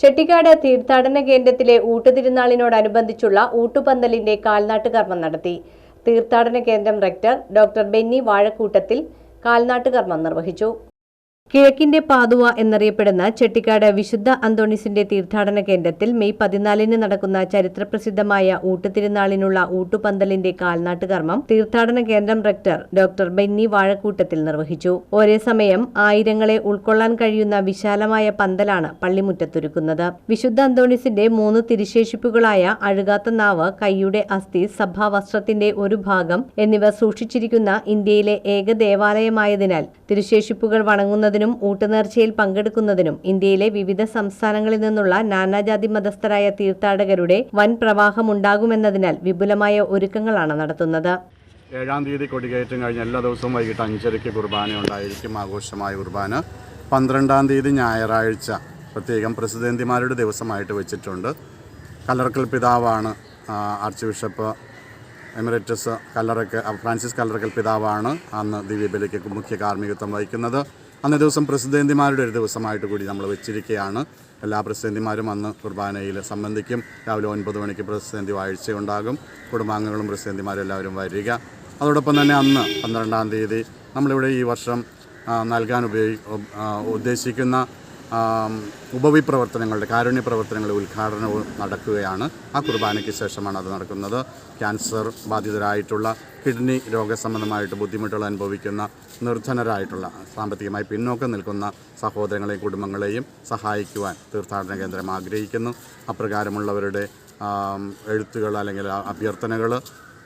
ചെട്ടിക്കാട് തീർത്ഥാടന കേന്ദ്രത്തിലെ ഊട്ടുതിരുനാളിനോടനുബന്ധിച്ചുള്ള ഊട്ടുപന്തലിന്റെ കാൽനാട്ട് കർമ്മം നടത്തി. തീർത്ഥാടന കേന്ദ്രം റെക്ടർ ഡോക്ടർ ബെന്നി വാഴക്കൂട്ടത്തിൽ കാൽനാട്ട് കർമ്മം നിർവഹിച്ചു. കിഴക്കിന്റെ പാതുവ എന്നറിയപ്പെടുന്ന ചെട്ടിക്കാട് വിശുദ്ധ അന്തോണിസിന്റെ തീർത്ഥാടന കേന്ദ്രത്തിൽ മെയ് പതിനാലിന് നടക്കുന്ന ചരിത്രപ്രസിദ്ധമായ ഊട്ടുതിരുനാളിനുള്ള ഊട്ടുപന്തലിന്റെ കാൽനാട്ട് കർമ്മം തീർത്ഥാടന കേന്ദ്രം റെക്ടർ ഡോക്ടർ ബെന്നി വാഴക്കൂട്ടത്തിൽ നിർവഹിച്ചു. ഒരേ സമയം ആയിരങ്ങളെ ഉൾക്കൊള്ളാൻ കഴിയുന്ന വിശാലമായ പന്തലാണ് പള്ളിമുറ്റത്തൊരുക്കുന്നത്. വിശുദ്ധ അന്തോണിസിന്റെ മൂന്ന് തിരുശേഷിപ്പുകളായ അഴുകാത്ത നാവ് കൈയുടെ അസ്ഥി സഭാവസ്ത്രത്തിന്റെ ഒരു ഭാഗം എന്നിവ സൂക്ഷിച്ചിരിക്കുന്ന ഇന്ത്യയിലെ ഏക ദേവാലയമായതിനാൽ തിരുശേഷിപ്പുകൾ വണങ്ങുന്നതിനും ഊട്ടുനേർച്ചയിൽ പങ്കെടുക്കുന്നതിനും ഇന്ത്യയിലെ വിവിധ സംസ്ഥാനങ്ങളിൽ നിന്നുള്ള നാനാജാതി മതസ്ഥരായ തീർത്ഥാടകരുടെ വൻ പ്രവാഹമുണ്ടാകുമെന്നതിനാൽ വിപുലമായ ഒരുക്കങ്ങളാണ് നടത്തുന്നത്. ഏഴാം തീയതി കൊടികയറ്റം കഴിഞ്ഞ് എല്ലാ ദിവസവും വൈകിട്ട് അഞ്ചരയ്ക്ക് കുർബാന ഉണ്ടായിരിക്കും. ആഘോഷമായ കുർബാന. പന്ത്രണ്ടാം തീയതി ഞായറാഴ്ച പ്രത്യേകം പ്രസിദ്ധന്തിമാരുടെ ദിവസമായിട്ട് വെച്ചിട്ടുണ്ട്. കല്ലറക്കൽ പിതാവാണ് ആർച്ച് ബിഷപ്പ് എമിറേറ്റസ് കല്ലറക്ക് ഫ്രാൻസിസ് കല്ലറക്കൽ പിതാവാണ് അന്ന് ദിവ്യബലിക്ക് മുഖ്യ കാർമ്മികത്വം വഹിക്കുന്നത്. അന്നേ ദിവസം പ്രസിദ്ധന്തിമാരുടെ ഒരു ദിവസമായിട്ട് കൂടി നമ്മൾ വെച്ചിരിക്കുകയാണ്. എല്ലാ പ്രസിദ്ധന്തിമാരും അന്ന് കുർബാനയിൽ സംബന്ധിക്കും. രാവിലെ ഒൻപത് മണിക്ക് പ്രസിദ്ധന്തി വാഴ്ചയുണ്ടാകും. കുടുംബാംഗങ്ങളും പ്രസിദ്ധന്തിമാരും എല്ലാവരും വരിക. അതോടൊപ്പം തന്നെ അന്ന് പന്ത്രണ്ടാം തീയതി നമ്മളിവിടെ ഈ വർഷം നൽകാൻ ഉപയോഗി ഉദ്ദേശിക്കുന്ന ആം, ഉപവി പ്രവർത്തനങ്ങളുടെ കാരുണ്യ പ്രവർത്തനങ്ങളുടെ ഉദ്ഘാടനവും നടക്കുകയാണ്. ആ കുർബാനയ്ക്ക് ശേഷമാണ് അത് നടക്കുന്നത്. ക്യാൻസർ ബാധിതരായിട്ടുള്ള കിഡ്നി രോഗസംബന്ധമായിട്ട് ബുദ്ധിമുട്ടുകൾ അനുഭവിക്കുന്ന നിർധനരായിട്ടുള്ള സാമ്പത്തികമായി പിന്നോക്കം നിൽക്കുന്ന സഹോദരങ്ങളെയും കുടുംബങ്ങളെയും സഹായിക്കുവാൻ തീർത്ഥാടന കേന്ദ്രം ആഗ്രഹിക്കുന്നു. അപ്രകാരമുള്ളവരുടെ എഴുത്തുകൾ അല്ലെങ്കിൽ അഭ്യർത്ഥനകൾ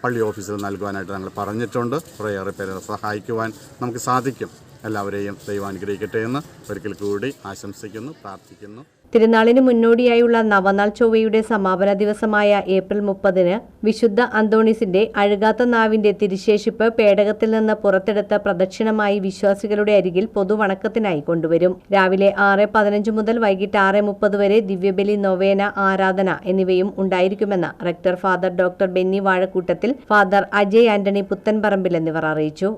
പള്ളി ഓഫീസിൽ നൽകുവാനായിട്ട് ഞങ്ങൾ പറഞ്ഞിട്ടുണ്ട്. കുറേയേറെ പേരെ സഹായിക്കുവാൻ നമുക്ക് സാധിക്കും. എല്ലാവരെയും ദൈവം അനുഗ്രഹിക്കട്ടെ എന്ന് ഒരിക്കൽ കൂടി ആശംസിക്കുന്നു പ്രാർത്ഥിക്കുന്നു. തിരുനാളിന് മുന്നോടിയായുള്ള നവനാൾ ചൊവ്വയുടെ സമാപന ദിവസമായ ഏപ്രിൽ മുപ്പതിന് വിശുദ്ധ അന്തോണീസിന്റെ അഴുകാത്ത നാവിന്റെ തിരുശേഷിപ്പ് പേടകത്തിൽ നിന്ന് പുറത്തെടുത്ത പ്രദക്ഷിണമായി വിശ്വാസികളുടെ അരികിൽ പൊതുവണക്കത്തിനായി കൊണ്ടുവരും. രാവിലെ ആറ് പതിനഞ്ച് മുതൽ വൈകിട്ട് ആറ് മുപ്പത് വരെ ദിവ്യബലി നൊവേന ആരാധന എന്നിവയും ഉണ്ടായിരിക്കുമെന്ന് rector father doctor Benny Vazhakoottathil father Ajay Antony Puthenparambil എന്നിവർ അറിയിച്ചു.